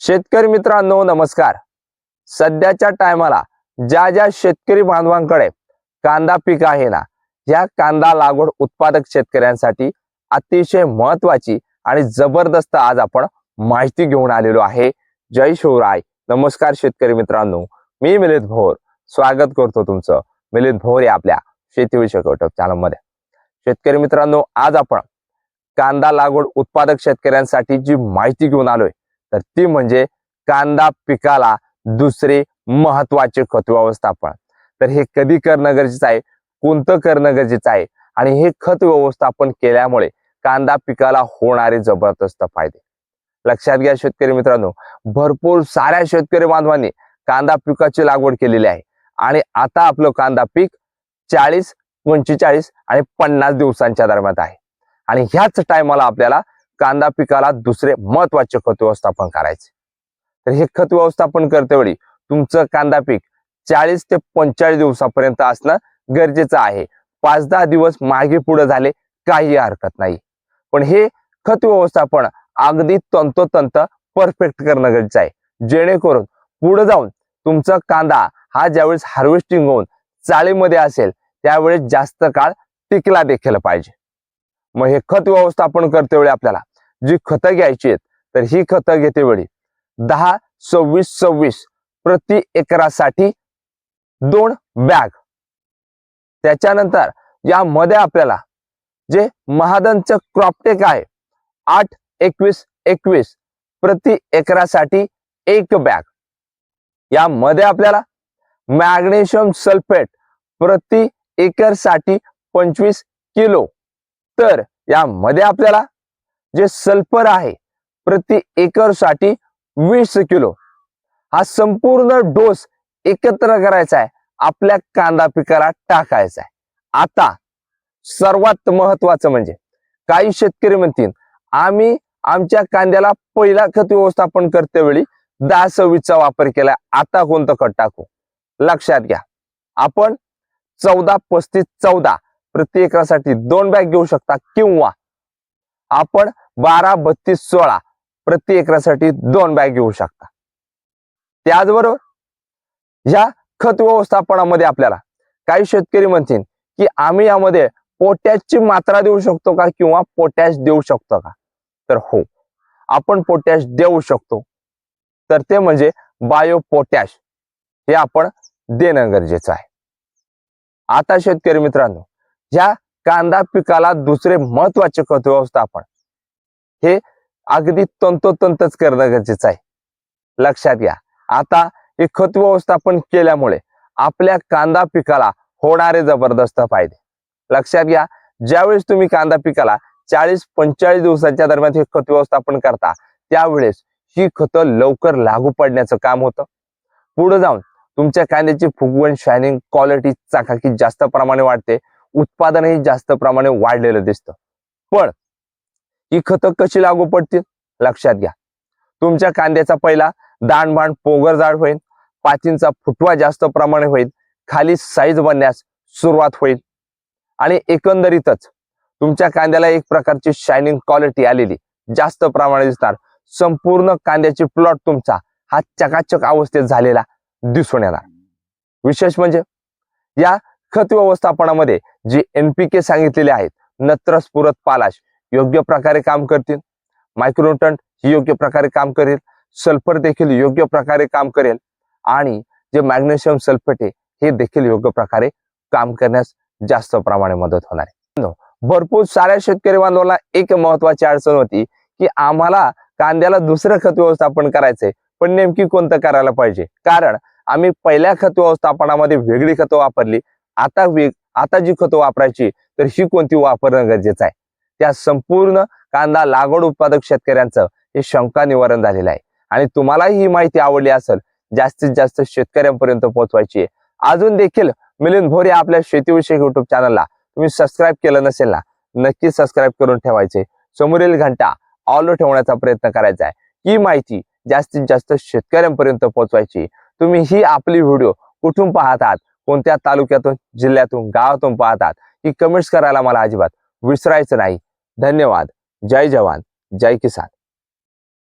शेतकरी मित्रांनो नमस्कार. सध्याच्या टायमाला ज्या ज्या शेतकरी बांधवांकडे कांदा पीक आहे ना या कांदा लागवड उत्पादक शेतकऱ्यांसाठी अतिशय महत्वाची आणि जबरदस्त आज आपण माहिती घेऊन आलेलो आहे. जय शिवराय. नमस्कार शेतकरी मित्रांनो. मी मिलित भोर. स्वागत करतो तुमचं. मिलित भोर या आपल्या शेतीविषयक युट्यूब चॅनलमध्ये शेतकरी मित्रांनो आज आपण कांदा लागवड उत्पादक शेतकऱ्यांसाठी जी माहिती घेऊन आलोय तर ती म्हणजे कांदा पिकाला दुसरे महत्त्वाचे खत व्यवस्थापन. तर हे कधी करणं गरजेचं आहे? कोणतं करणं गरजेचं आहे? आणि हे खत व्यवस्थापन केल्यामुळे कांदा पिकाला होणारे जबरदस्त फायदे. लक्षात घ्या शेतकरी मित्रांनो भरपूर साऱ्या शेतकरी बांधवांनी कांदा पिकाची लागवड केलेली आहे. आणि आता आपलं कांदा पीक चाळीस पंचेचाळीस आणि पन्नास दिवसांच्या दरम्यान आहे. आणि ह्याच टायमाला आपल्याला कांदा पिकाला दुसरे महत्त्वाचे खत व्यवस्थापन करायचे. तर हे खत व्यवस्थापन करतेवेळी तुमचं कांदा पीक चाळीस ते पंचेचाळीस दिवसापर्यंत असणं गरजेचं आहे. पाच दहा दिवस मागे पुढे झाले काही हरकत नाही. पण हे खत व्यवस्थापन अगदी तंतोतंत परफेक्ट करणं गरजेचं आहे. जेणेकरून पुढे जाऊन तुमचा कांदा हा ज्यावेळेस हार्वेस्टिंग होऊन चाळीमध्ये असेल त्यावेळेस जास्त काळ टिकला देखील पाहिजे. मग हे खत व्यवस्थापन करतेवेळी आपल्याला जी खतं घ्यायची आहेत तर ही खतं घेते वेळी दहा सव्वीस सव्वीस प्रति एकरासाठी दोन बॅग. त्याच्यानंतर यामध्ये आपल्याला जे महादनचं क्रॉपटेक आहे आठ एकवीस एकवीस प्रति एकरासाठी एक बॅग. यामध्ये आपल्याला मॅग्नेशियम सल्फेट प्रति एकरसाठी पंचवीस किलो. तर यामध्ये आपल्याला जे सल्फर आहे प्रति एकरसाठी वीस किलो. हा संपूर्ण डोस एकत्र करायचा आहे आपल्या कांदा पिकाला टाकायचा आहे. आता सर्वात महत्वाचं म्हणजे काही शेतकरी म्हणतील आम्ही आमच्या कांद्याला पहिला खत व्यवस्थापन करते वेळी दहा सव्वीसचा वापर केला आता कोणतं खत टाकू? लक्षात घ्या. आपण चौदा पस्तीस चौदा प्रति एकरासाठी दोन बॅग घेऊ शकता किंवा आपण बारा बत्तीस सोळा प्रति एकरासाठी दोन बॅग घेऊ शकता. त्याचबरोबर या खत व्यवस्थापनामध्ये आपल्याला काही शेतकरी म्हणतील की आम्ही यामध्ये पोटॅशची मात्रा देऊ शकतो का किंवा पोटॅश देऊ शकतो का? तर हो आपण पोटॅश देऊ शकतो. तर ते म्हणजे बायो पोटॅश हे आपण देणं गरजेचं आहे. आता शेतकरी मित्रांनो ह्या कांदा पिकाला दुसरे महत्त्वाचे खत व्यवस्थापन हे अगदी तंतोतंतच करणं गरजेचं आहे. लक्षात घ्या. आता हे खत व्यवस्थापन केल्यामुळे आपल्या कांदा पिकाला होणारे जबरदस्त फायदे. लक्षात घ्या. ज्यावेळेस तुम्ही कांदा पिकाला चाळीस पंचेचाळीस दिवसाच्या दरम्यान हे खत व्यवस्थापन करता त्यावेळेस ही खतं लवकर लागू पडण्याचं काम होतं. पुढे जाऊन तुमच्या कांद्याची फुगवण शायनिंग क्वालिटी चाकाकी जास्त प्रमाणे वाढते. उत्पादनही जास्त प्रमाणे वाढलेलं दिसतं. पण ही खतं कशी लागू पडतील? लक्षात घ्या. तुमच्या कांद्याचा पहिला दाणबाण पोगर जाड होईल. पातींचा फुटवा जास्त प्रमाणे होईल. खाली साईज बनण्यास सुरुवात होईल. आणि एकंदरीतच तुमच्या कांद्याला एक प्रकारची शायनिंग क्वालिटी आलेली. जास्त प्रमाणे दिसणार. संपूर्ण कांद्याची प्लॉट तुमचा हा चकाचक अवस्थेत झालेला दिसून येणार. विशेष म्हणजे या खत व्यवस्थापनामध्ये जी एनपीके सांगितलेले आहेत नत्र पुरत पालाश योग्य प्रकारे काम करतील. मायक्रोटन ही योग्य प्रकारे काम करेल. सल्फर देखील योग्य प्रकारे काम करेल. आणि जे मॅग्नेशियम सल्फेट आहे हे देखील योग्य प्रकारे काम करण्यास जास्त प्रमाणे मदत होणार आहे. भरपूर साऱ्या शेतकरी बांधवांना एक महत्वाची अडचण होती की आम्हाला कांद्याला दुसरं खत व्यवस्थापन करायचंय पण नेमकी कोणतं करायला पाहिजे? कारण आम्ही पहिल्या खत व्यवस्थापनामध्ये वेगळी खतं वापरली आता वेग आता जी खतं वापरायची तर ही कोणती वापरणं गरजेचं आहे? त्या संपूर्ण कांदा लागवड उत्पादक शेतकऱ्यांचं हे शंका निवारण झालेलं आहे. आणि तुम्हालाही ही माहिती आवडली असेल जास्तीत जास्त शेतकऱ्यांपर्यंत पोहोचवायची आहे. अजून देखील मिलिंद भोरे आपल्या शेतीविषयक युट्यूब चॅनलला तुम्ही सबस्क्राईब केलं नसेल ना नक्की सबस्क्राईब करून ठेवायचे. समोरील घंटा ऑलो ठेवण्याचा प्रयत्न करायचा आहे. ही माहिती जास्तीत जास्त शेतकऱ्यांपर्यंत पोहोचवायची. तुम्ही ही आपली व्हिडिओ कुठून पाहतात कोणत्या तालुक्यातून जिल्ह्यातून गावातून पाहतात ही कमेंट्स करायला मला अजिबात विसरायचं नाही. धन्यवाद. जय जवान. जय किसान.